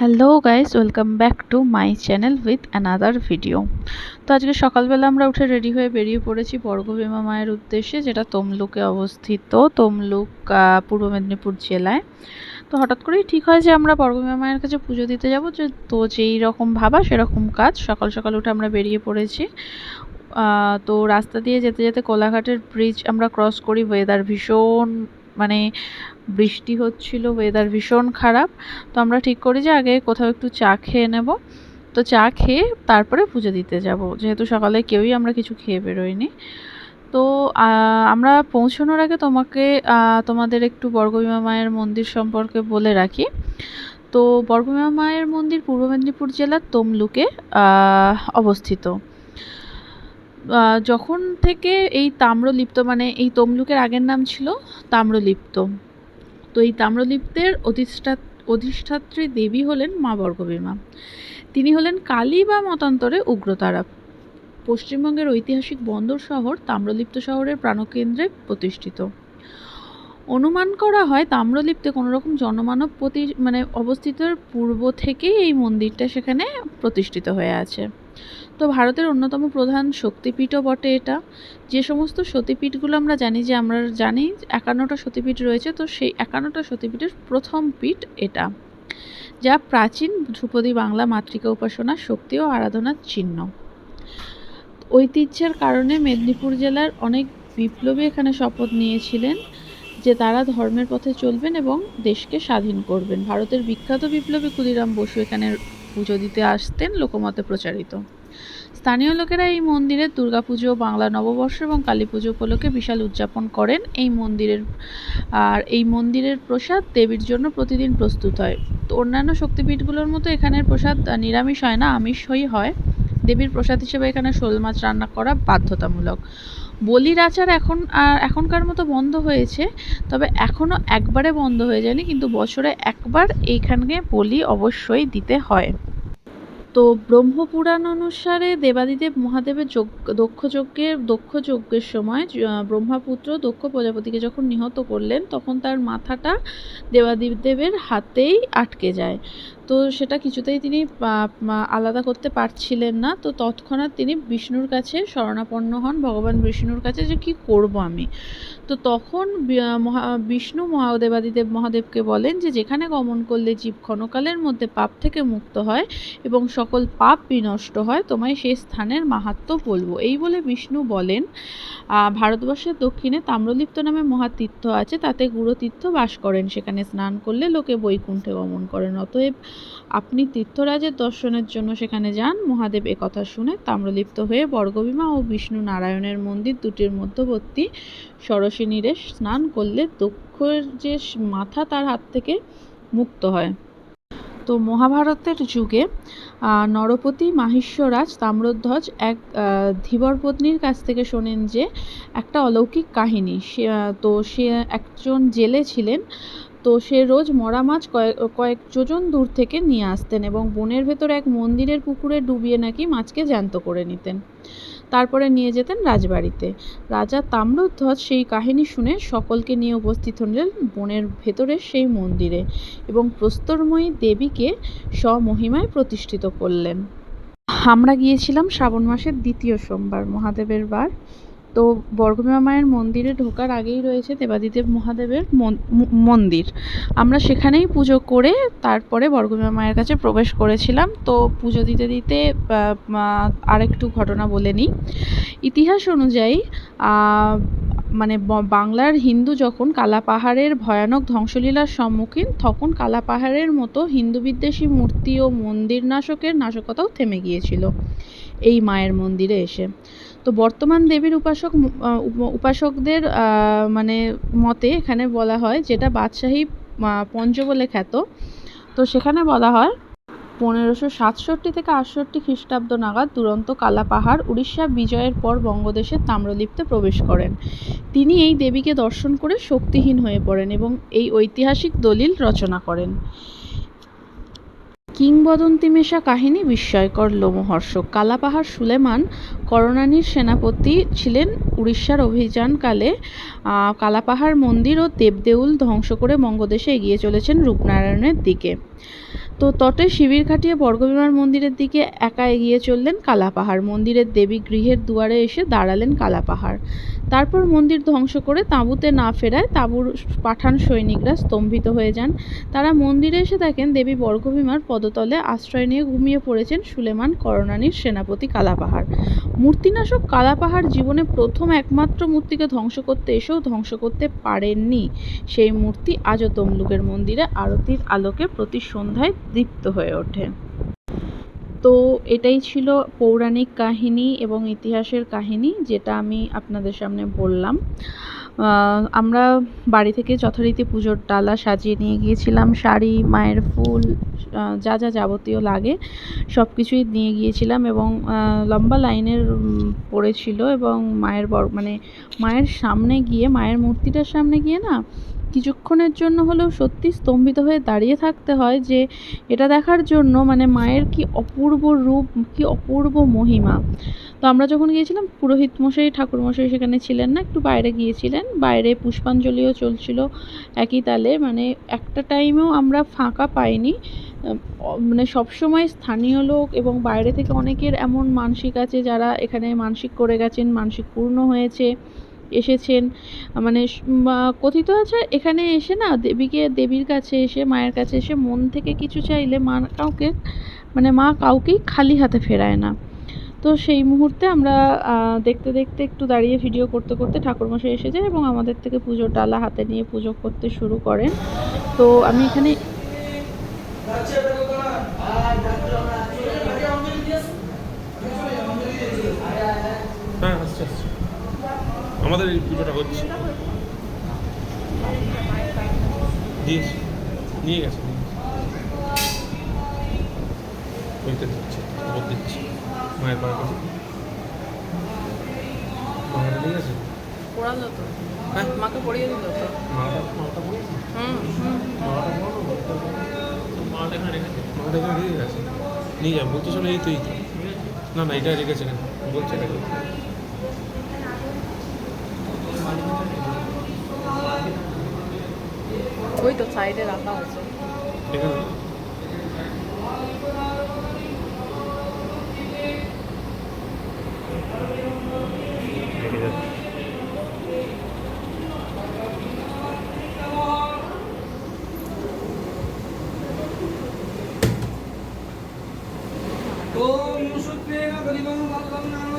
Hello guys welcome back to my channel with another video তো আজকে সকালবেলা আমরা উঠে রেডি হয়ে বেরিয়ে পড়েছি বর্গভীমা মায়ের উদ্দেশ্যে, যেটা তমলুকে অবস্থিত, তমলুক পূর্ব মেদিনীপুর জেলায়। তো হঠাৎ করেই ঠিক হয় যে আমরা বর্গভীমা মায়ের কাছে পুজো দিতে যাব। যে, তো যেই রকম ভাবা, সেরকম কাজ। সকাল সকাল উঠে আমরা বেরিয়ে পড়েছি। তো রাস্তা দিয়ে যেতে যেতে কোলাঘাটের ব্রিজ আমরা ক্রস করি। ওয়েদার ভীষণ মানে বৃষ্টি হচ্ছিল ওয়েদার ভীষণ খারাপ। তো আমরা ঠিক করি যে আগে কোথাও একটু চা খেয়ে নেব। তো চা খেয়ে তারপরে পুজো দিতে যাব। যেহেতু সকালে কেউই আমরা কিছু খেয়ে বেরোইনি তো আমরা পৌঁছানোর আগে তোমাকে তোমাদের একটু বর্গভীমা মায়ের মন্দির সম্পর্কে বলে রাখি। তো বর্গভীমা মায়ের মন্দির পূর্ব মেদিনীপুর জেলার তমলুকে অবস্থিত। যখন থেকে এই তাম্রলিপ্ত মানে এই তমলুকের আগের নাম ছিল তাম্রলিপ্ত। তো এই তাম্রলিপ্তের অধিষ্ঠা, অধিষ্ঠাত্রী দেবী হলেন মা বর্গভীমা। তিনি হলেন কালী বা মতান্তরে উগ্রতারা। পশ্চিমবঙ্গের ঐতিহাসিক বন্দর শহর তাম্রলিপ্ত শহরের প্রাণকেন্দ্রে প্রতিষ্ঠিত। অনুমান করা হয় তাম্রলিপ্তে কোনো রকম জনমানব প্রতি মানে অবস্থিতর পূর্ব থেকেই এই মন্দিরটা সেখানে প্রতিষ্ঠিত হয়ে আছে। তো ভারতের অন্যতম প্রধান শক্তিপীঠও বটে এটা। যে সমস্ত সতীপীঠগুলো আমরা জানি, যে আমরা জানি একান্নটা সতীপীঠ রয়েছে, তো সেই একান্নটা সতীপীঠের প্রথম পীঠ এটা, যা প্রাচীন ধ্রুপদী বাংলা মাতৃকা উপাসনা, শক্তি ও আরাধনার চিহ্ন। ঐতিহ্যের কারণে মেদিনীপুর জেলার অনেক বিপ্লবী এখানে শপথ নিয়েছিলেন, যে তারা ধর্মের পথে চলবেন এবং দেশকে স্বাধীন করবেন। ভারতের বিখ্যাত বিপ্লবী ক্ষুদিরাম বসু এখানে পুজো দিতে আসতেন লোকমতে প্রচারিত। স্থানীয় লোকেরা এই মন্দিরে দুর্গাপুজো, বাংলা নববর্ষ এবং কালী পুজো উপলক্ষে বিশাল উদযাপন করেন। এই মন্দিরের, আর এই মন্দিরের প্রসাদ দেবীর জন্য প্রতিদিন প্রস্তুত হয়। তো অন্যান্য শক্তিপীঠগুলোর মতো এখানের প্রসাদ নিরামিষ হয় না আমিষই হয়। দেবীর প্রসাদ হিসেবে এখানে শোল মাছ রান্না করা বাধ্যতামূলক। বলির আচার এখন, আর এখনকার মতো বন্ধ হয়েছে, তবে এখনও একবারে বন্ধ হয়ে যায়নি, কিন্তু বছরে একবার এইখানে বলি অবশ্যই দিতে হয়। তো ব্রহ্মপুরাণ অনুসারে দেবাদিদেব মহাদেবের যজ্ঞ, দক্ষ যজ্ঞের দক্ষ যজ্ঞের সময় ব্রহ্মাপুত্র দক্ষ প্রজাপতিকে যখন নিহত করলেন, তখন তার মাথাটা দেবাদিদেবের হাতেই আটকে যায়। তো সেটা কিছুতেই তিনি আলাদা করতে পারছিলেন না। তো তৎক্ষণাৎ তিনি বিষ্ণুর কাছে শরণাপন্ন হন, ভগবান বিষ্ণুর কাছে যে কি করব আমি? তো তখন বিষ্ণু মহাদেবাদিদেব মহাদেবকে বলেন যে যেখানে গমন করলে জীব ক্ষণকালের মধ্যে পাপ থেকে মুক্ত হয় এবং সকল পাপ বিনষ্ট হয়, তোমায় সেই স্থানের মাহাত্ম্য বলব। এই বলে বিষ্ণু বলেন ভারতবর্ষের দক্ষিণে তাম্রলিপ্ত নামে মহাতীর্থ আছে, তাতে গুরুতীর্থ বাস করেন। সেখানে স্নান করলে লোকে বৈকুণ্ঠে গমন করেন। অতএব আপনি তীর্থরাজের দর্শনের জন্য সেখানে যান। মহাদেব একথা শুনে তাম্রলিপ্ত হয়ে বর্গভীমা ও বিষ্ণু নারায়ণের মন্দির দুটির মধ্যবর্তী সরসী নীরে স্নান করলে দক্ষের যে মাথা তার হাত থেকে মুক্ত হয়। তো মহাভারতের যুগে নরপতি মাহিষ্যরাজ তাম্রধ্বজ এক ধীবর পত্নীর কাছ থেকে শোনেন যে একটা অলৌকিক কাহিনী। সে তো সে একজন জেলে ছিলেন। তো সে রোজ মরা মাছ কয়েক কয়েক যোজন দূর থেকে নিয়ে আসতেন এবং বনের ভেতর এক মন্দিরের পুকুরে ডুবিয়ে নাকি মাছকে জ্যান্ত করে নিতেন। তারপরে নিয়ে যেতেন রাজবাড়িতে। রাজা তাম্রধ্বজ সেই কাহিনী শুনে সকলকে নিয়ে উপস্থিত হলেন বনের ভেতরের সেই মন্দিরে এবং প্রস্তরময়ী দেবীকে স্বমহিমায় প্রতিষ্ঠিত করলেন। আমরা গিয়েছিলাম শ্রাবণ মাসের দ্বিতীয় সোমবার, মহাদেবের বার। তো বর্গভীমা মায়ের মন্দিরে ঢোকার আগেই রয়েছে দেবাদিদেব মহাদেবের মন- মন্দির। আমরা সেখানেই পুজো করে তারপরে বর্গভীমা মায়ের কাছে প্রবেশ করেছিলাম। তো পুজো দিতে দিতে আরেকটু ঘটনা বলে নিই। ইতিহাস অনুযায়ী মানে বাংলার হিন্দু যখন কালাপাহাড়ের ভয়ানক ধ্বংসলীলার সম্মুখীন, তখন কালাপাহাড়ের মতো হিন্দু বিদ্বেষী মূর্তি ও মন্দির নাশকের নাশকতাও থেমে গিয়েছিল। এই মায়ের মন্দিরে এসে। তো বর্তমান দেবীর উপাসক উপ- উপাসকদের মানে মতে এখানে বলা হয় যেটা বাদশাহী পঞ্চ বলে খ্যাত। তো সেখানে বলা হয়, পনেরোশো সাতষট্টি থেকে আটষট্টি খ্রিস্টাব্দ নাগাদ দুরন্ত কালাপাহাড় উড়িষ্যা বিজয়ের পর বঙ্গদেশের তাম্রলিপ্তে প্রবেশ করেন। তিনি এই দেবীকে দর্শন করে শক্তিহীন হয়ে পড়েন এবং এই ঐতিহাসিক দলিল রচনা করেন। কিংবদন্তি মেশা কাহিনী বিস্ময়কর লোমহর্ষক। কালাপাহাড় সুলেমান করণানির সেনাপতি ছিলেন উড়িষ্যার অভিযানকালে। কালাপাহাড় মন্দির ও দেবদেউল ধ্বংস করে বঙ্গদেশে এগিয়ে চলেছেন রূপনারায়ণের দিকে। তো তটে শিবির খাটিয়ে বর্গভীমার মন্দিরের দিকে একা এগিয়ে চললেন কালাপাহাড়। মন্দিরের দেবী গৃহের দুয়ারে এসে দাঁড়ালেন কালাপাহাড়। তারপর মন্দির ধ্বংস করে তাঁবুতে না ফেরায় তাঁবুর পাঠান সৈনিকরা স্তম্ভিত হয়ে যান। তারা মন্দিরে এসে দেখেন দেবী বর্গভীমার পদতলে আশ্রয় নিয়ে ঘুমিয়ে পড়েছেন সুলেমান করণানীর সেনাপতি কালাপাহাড়। মূর্তিনাশক কালাপাহাড় জীবনে প্রথম একমাত্র মূর্তিকে ধ্বংস করতে এসেও ধ্বংস করতে পারেননি। সেই মূর্তি আজও তমলুকের মন্দিরে আরতির আলোকে প্রতি সন্ধ্যায় দীপ্ত হয়ে ওঠে। তো এটাই ছিল পৌরাণিক কাহিনী এবং ইতিহাসের কাহিনী, যেটা আমি আপনাদের সামনে বললাম। আমরা বাড়ি থেকে যথারীতি পুজোর ডালা সাজিয়ে নিয়ে গিয়েছিলাম, শাড়ি, মায়ের ফুল যা যা যাবতীয় লাগে সব কিছুই নিয়ে গিয়েছিলাম এবং লম্বা লাইনের পড়েছিল এবং মায়ের বর মানে মায়ের সামনে গিয়ে, মায়ের মূর্তিটার সামনে গিয়ে না কিছুক্ষণের জন্য হলেও সত্যি স্তম্ভিত হয়ে দাঁড়িয়ে থাকতে হয় যে এটা দেখার জন্য মানে মায়ের কি অপূর্ব রূপ, কি অপূর্ব মহিমা। তো আমরা যখন গিয়েছিলাম পুরোহিত মশাই ঠাকুর মশাই সেখানে ছিলেন না, একটু বাইরে গিয়েছিলেন। বাইরে পুষ্পাঞ্জলিও চলছিল একই তালে মানে একটা টাইমেও আমরা ফাঁকা পাইনি। মানে সবসময় স্থানীয় লোক এবং বাইরে থেকে অনেকের এমন মানসিক আছে যারা এখানে মানসিক করে গেছেন, মানসিক পূর্ণ হয়েছে। এসেছেন মানে কথিত আছে এখানে এসে না দেবীকে, দেবীর কাছে এসে, মায়ের কাছে এসে মন থেকে কিছু চাইলে মা কাউকে মানে মা কাউকেই খালি হাতে ফেরায় না। তো সেই মুহূর্তে আমরা দেখতে দেখতে একটু দাঁড়িয়ে ভিডিও করতে করতে ঠাকুরমশাই এসে যায় এবং আমাদের থেকে পুজোর ডালা হাতে নিয়ে পুজো করতে শুরু করেন। তো আমি এখানে আমাদের এই পুজোটা হচ্ছে। দিয়েছি। নিয়ে গেছে। নিয়ে দিচ্ছি খবর দিচ্ছি। মায়ের কাছে। ঠিক আছে পড়ালো তো। হ্যাঁ। মাকে পড়িয়ে দিল তো। মাটা মাটা পড়েছে হুম। হুম মাটা পড়ানো মাটা এখানে রেখেছে। মাটা এখানে রেখে গেছে। নিয়ে যা বলতে শোনো এই তো এই না না এটা রেখেছে কেন বলছে এটা ওই তো সাইডে রাখা আছে এখানে রেখে যাচ্ছে ॐ शुक्लेन बलिवं वल्लं नाम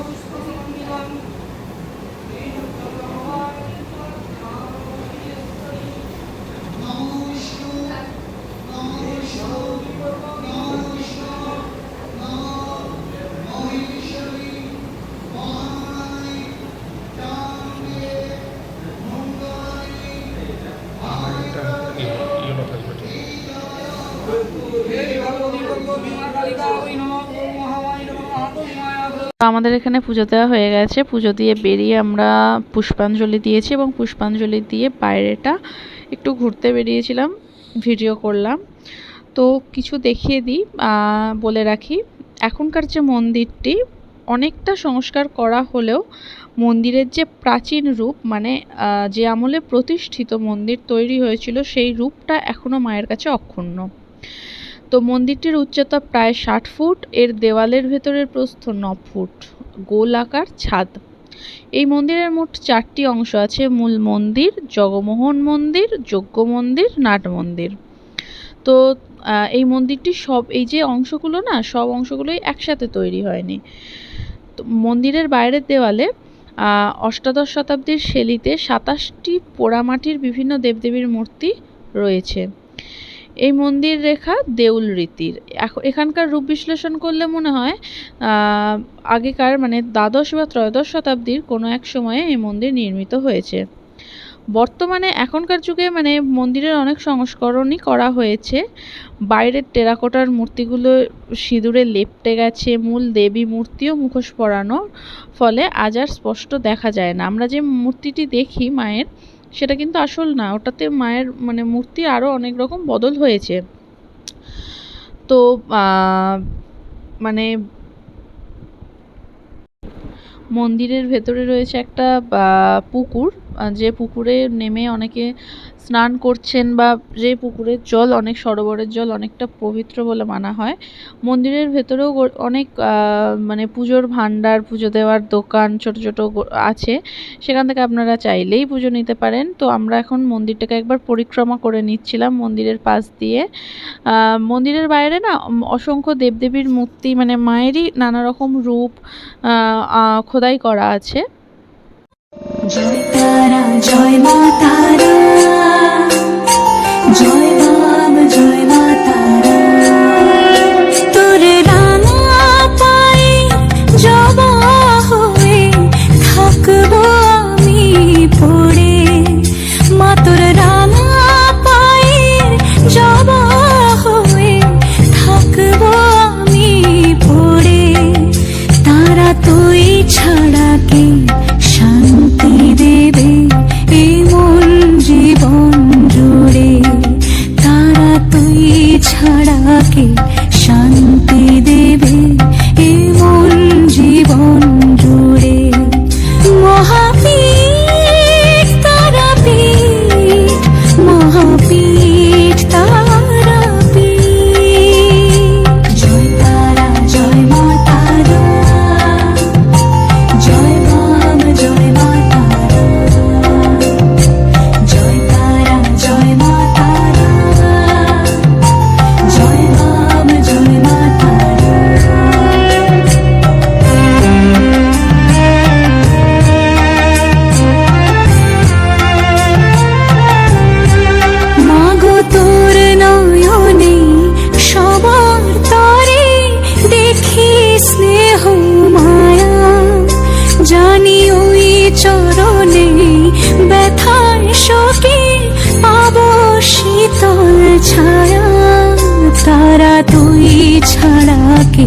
আমাদের এখানে পুজো দেওয়া হয়ে গেছে। পুজো দিয়ে বেরিয়ে আমরা পুষ্পাঞ্জলি দিয়েছি এবং পুষ্পাঞ্জলি দিয়ে বাইরেটা একটু ঘুরতে বেরিয়েছিলাম, ভিডিও করলাম। তো কিছু দেখিয়ে দিই বলে রাখি, এখনকার যে মন্দিরটি অনেকটা সংস্কার করা হলেও মন্দিরের যে প্রাচীন রূপ মানে যে আমলে প্রতিষ্ঠিত মন্দির তৈরি হয়েছিল, সেই রূপটা এখনও মায়ের কাছে অক্ষুণ্ণ। তো মন্দিরটির উচ্চতা প্রায় ষাট ফুট, এর দেওয়ালের ভেতরের প্রস্থ ন ফুট, গোল আকার ছাদ। এই মন্দিরের মোট চারটি অংশ আছে, মূল মন্দির, জগমোহন মন্দির, যজ্ঞ মন্দির, নাট মন্দির। তো এই মন্দিরটি সব, এই যে অংশগুলো না, সব অংশগুলোই একসাথে তৈরি হয়নি। তো মন্দিরের বাইরের দেওয়ালে অষ্টাদশ শতাব্দীর শেলিতে সাতাশটি পোড়ামাটির বিভিন্ন দেবদেবীর মূর্তি রয়েছে। এই মন্দির রেখা দেউল রীতির। এখ- এখানকার রূপ বিশ্লেষণ করলে মনে হয় আগেকার মানে দ্বাদশ বা ত্রয়োদশ শতাব্দীর কোনো এক সময়ে এই মন্দির নির্মিত হয়েছে। বর্তমানে এখনকার যুগে মানে মন্দিরের অনেক সংস্করণই করা হয়েছে। বাইরের টেরাকোটার মূর্তিগুলো সিঁদুরে লেপ্টে গেছে, মূল দেবী মূর্তিও মুখোশ পরানো ফলে আজ আর স্পষ্ট দেখা যায় না। আমরা যে মূর্তিটি দেখি মায়ের সেটা কিন্তু আসল না। ওটাতে মায়ের মানে মূর্তি আরও অনেক রকম বদল হয়েছে। তো মানে মন্দিরের ভেতরে রয়েছে একটা পুকুর। যে পুকুরে নেমে অনেকে স্নান করছেন বা যে পুকুরের জল অনেক সরোবরের জল অনেকটা পবিত্র বলে মানা হয়, মন্দিরের ভেতরেও অনেক মানে পুজোর ভাণ্ডার, পুজো দেওয়ার দোকান ছোট ছোট আছে, সেখান থেকে আপনারা চাইলেই পুজো নিতে পারেন। তো আমরা এখন মন্দিরটাকে একবার পরিক্রমা করে নিচ্ছিলাম মন্দিরের পাশ দিয়ে। মন্দিরের বাইরে না অসংখ্য দেবদেবীর মূর্তি মানে মায়েরই নানা রকম রূপ খোদাই করা আছে। জয় তারা জয় মা তারা। জয় বাম জয় মা তারা। তারা তুই ছাড়া কে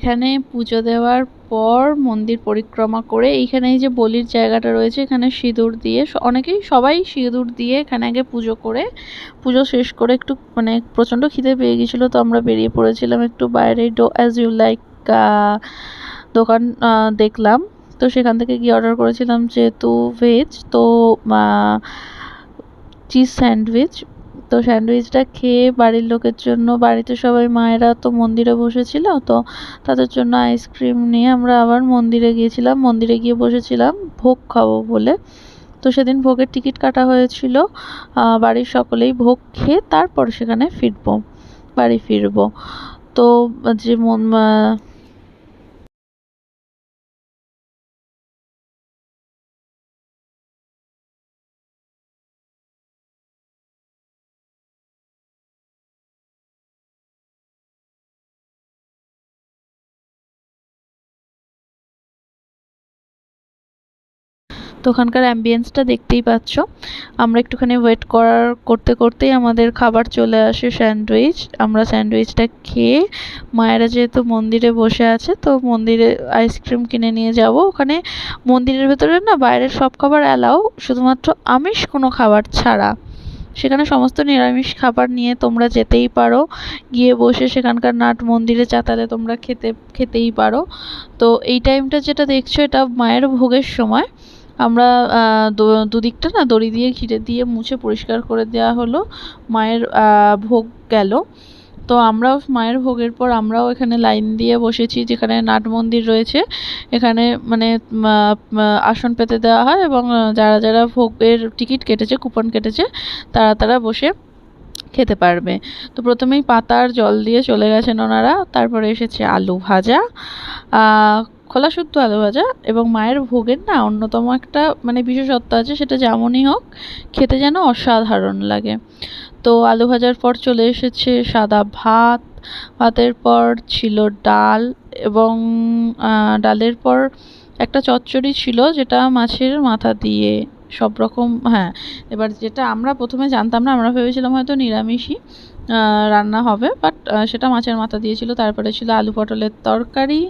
এখানে পুজো দেওয়ার পর মন্দির পরিক্রমা করে এইখানে এই যে বলির জায়গাটা রয়েছে, এখানে সিঁদুর দিয়ে অনেকেই, সবাই সিঁদুর দিয়ে এখানে আগে পুজো করে, পুজো শেষ করে একটু মানে প্রচণ্ড খিদে পেয়ে গেছিল তো আমরা বেরিয়ে পড়েছিলাম একটু বাইরে ডো অ্যাজ ইউ লাইক দোকান দেখলাম। তো সেখান থেকে গিয়ে অর্ডার করেছিলাম যেহেতু ভেজ তো চিজ স্যান্ডউইচ তো স্যান্ডউইচটা খেয়ে বাড়ির লোকের জন্য, বাড়িতে সবাই মায়েরা তো মন্দিরে বসেছিল, তো তাদের জন্য আইসক্রিম নিয়ে আমরা আবার মন্দিরে গিয়েছিলাম। মন্দিরে গিয়ে বসেছিলাম, ভোগ খাব বলে। তো সেদিন ভোগের টিকিট কাটা হয়েছিল বাড়ির সকলেই ভোগ খেয়ে তারপর সেখানে ফিরবো, বাড়ি ফিরবো। তো যে মন তো ওখানকার অ্যাম্বিয়েন্সটা দেখতেই পাচ্ছ। আমরা একটুখানি ওয়েট করার, করতে করতেই আমাদের খাবার চলে আসে স্যান্ডউইচ আমরা স্যান্ডউইচটা খেয়ে, মায়েরা যেহেতু মন্দিরে বসে আছে, তো মন্দিরে আইসক্রিম কিনে নিয়ে যাব। ওখানে মন্দিরের ভেতরে না বাইরের সব খাবার অ্যালাও শুধুমাত্র আমিষ কোনো খাবার ছাড়া। সেখানে সমস্ত নিরামিষ খাবার নিয়ে তোমরা যেতেই পারো। গিয়ে বসে সেখানকার নাট মন্দিরে চাতালে তোমরা খেতে, খেতেই পারো। তো এই টাইমটা যেটা দেখছ, এটা মায়ের ভোগের সময়। আমরা দুদিকটা না দড়ি দিয়ে, ঘিরে দিয়ে মুছে পরিষ্কার করে দেওয়া হলো। মায়ের ভোগ গেল। তো আমরাও মায়ের ভোগের পর আমরাও এখানে লাইন দিয়ে বসেছি, যেখানে নাট মন্দির রয়েছে। এখানে মানে আসন পেতে দেওয়া হয় এবং যারা যারা ভোগের টিকিট কেটেছে, কুপন কেটেছে, তারা তারা বসে খেতে পারবে। তো প্রথমেই পাতার জল দিয়ে চলে গেছেন ওনারা, তারপরে এসেছে আলু ভাজা। খোলা শুদ্ধ আলু ভাজা এবং মায়ের ভোগের না অন্যতম একটা মানে বিশেষত্ব আছে, সেটা যেমনই হোক খেতে যেন অসাধারণ লাগে। তো আলু ভাজার পর চলে এসেছে সাদা ভাত, ভাতের পর ছিল ডাল এবং ডালের পর একটা চচ্চড়ি ছিল যেটা মাছের মাথা দিয়ে সব রকম হ্যাঁ। এবার যেটা আমরা প্রথমে জানতাম না, আমরা ভেবেছিলাম হয়তো নিরামিষই রান্না হবে। বাট সেটা মাছের মাথা দিয়েছিল। তারপরে ছিল আলু পটলের তরকারি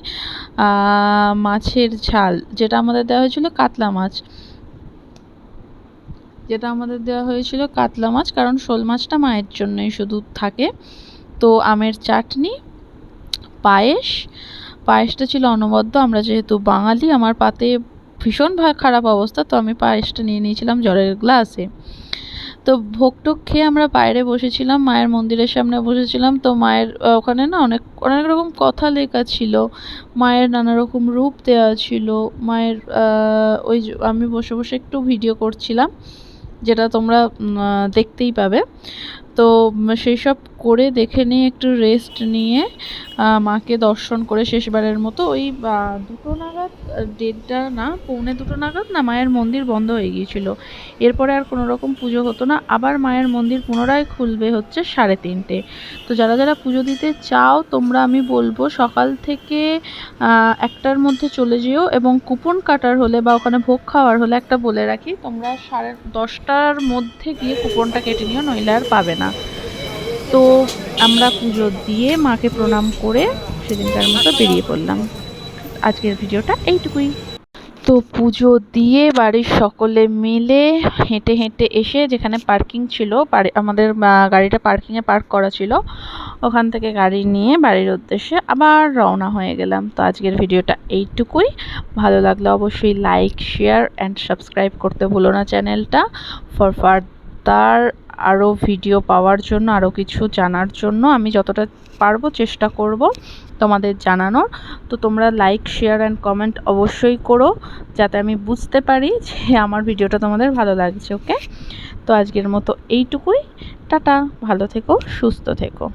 মাছের ঝাল। যেটা আমাদের দেওয়া হয়েছিল কাতলা মাছ। যেটা আমাদের দেওয়া হয়েছিল কাতলা মাছ, কারণ শোল মাছটা মায়ের জন্যই শুধু থাকে। তো আমের চাটনি, পায়েস। পায়েসটা ছিল অনবদ্য। আমরা যেহেতু বাঙালি, আমার পাতে ভীষণ খারাপ অবস্থা, তো আমি পায়েসটা নিয়ে নিয়েছিলাম জলের গ্লাসে। তো ভোগ টোগ খেয়ে আমরা বাইরে বসেছিলাম, মায়ের মন্দিরের সামনে বসেছিলাম। তো মায়ের ওখানে না অনেক অনেক রকম কথা লেখা ছিল। মায়ের নানা রকম রূপ দেওয়া ছিল। মায়ের ওই আমি বসে বসে একটু ভিডিও করছিলাম, যেটা তোমরা দেখতেই পাবে। তো সেই সব করে দেখে নিয়ে একটু রেস্ট নিয়ে মাকে দর্শন করে শেষবারের মতো ওই দুটো নাগাদ দেড়টা না, পৌনে দুটো নাগাদ না মায়ের মন্দির বন্ধ হয়ে গিয়েছিল। এরপরে আর কোনো রকম পুজো হতো না। আবার মায়ের মন্দির পুনরায় খুলবে হচ্ছে সাড়ে তিনটে। তো যারা যারা পুজো দিতে চাও, তোমরা আমি বলব সকাল থেকে একটার মধ্যে চলে যেও এবং কুপন কাটার হলে বা ওখানে ভোগ খাওয়ার হলে একটা বলে রাখি, তোমরা সাড়ে দশটার মধ্যে গিয়ে কুপনটা কেটে নিও, নইলে আর পাবে না। তো আমরা পুজো দিয়ে মাকে প্রণাম করে সেদিনকার মতো বেরিয়ে পড়লাম। আজকের ভিডিওটা এইটুকুই। তো পুজো দিয়ে বাড়ির সকলে মিলে হেঁটে হেঁটে এসে যেখানে পার্কিং ছিল আমাদের গাড়িটা পার্কিংয়ে পার্ক করা ছিল, ওখান থেকে গাড়ি নিয়ে বাড়ির উদ্দেশ্যে আবার রওনা হয়ে গেলাম। তো আজকের ভিডিওটা এইটুকুই। ভালো লাগলে অবশ্যই লাইক শেয়ার অ্যান্ড সাবস্ক্রাইব করতে ভুলো না চ্যানেলটা। ফর ফার্দার আরও ভিডিও পাওয়ার জন্য আরও কিছু জানার জন্য আমি যতটা পারব চেষ্টা করব তোমাদের জানানোর। তো তোমরা লাইক শেয়ার অ্যান্ড কমেন্ট অবশ্যই করো যাতে আমি বুঝতে পারি যে আমার ভিডিওটা তোমাদের ভালো লাগছে ওকে তো আজকের মতো এইটুকুই। টাটা, ভালো থেকো, সুস্থ থেকো।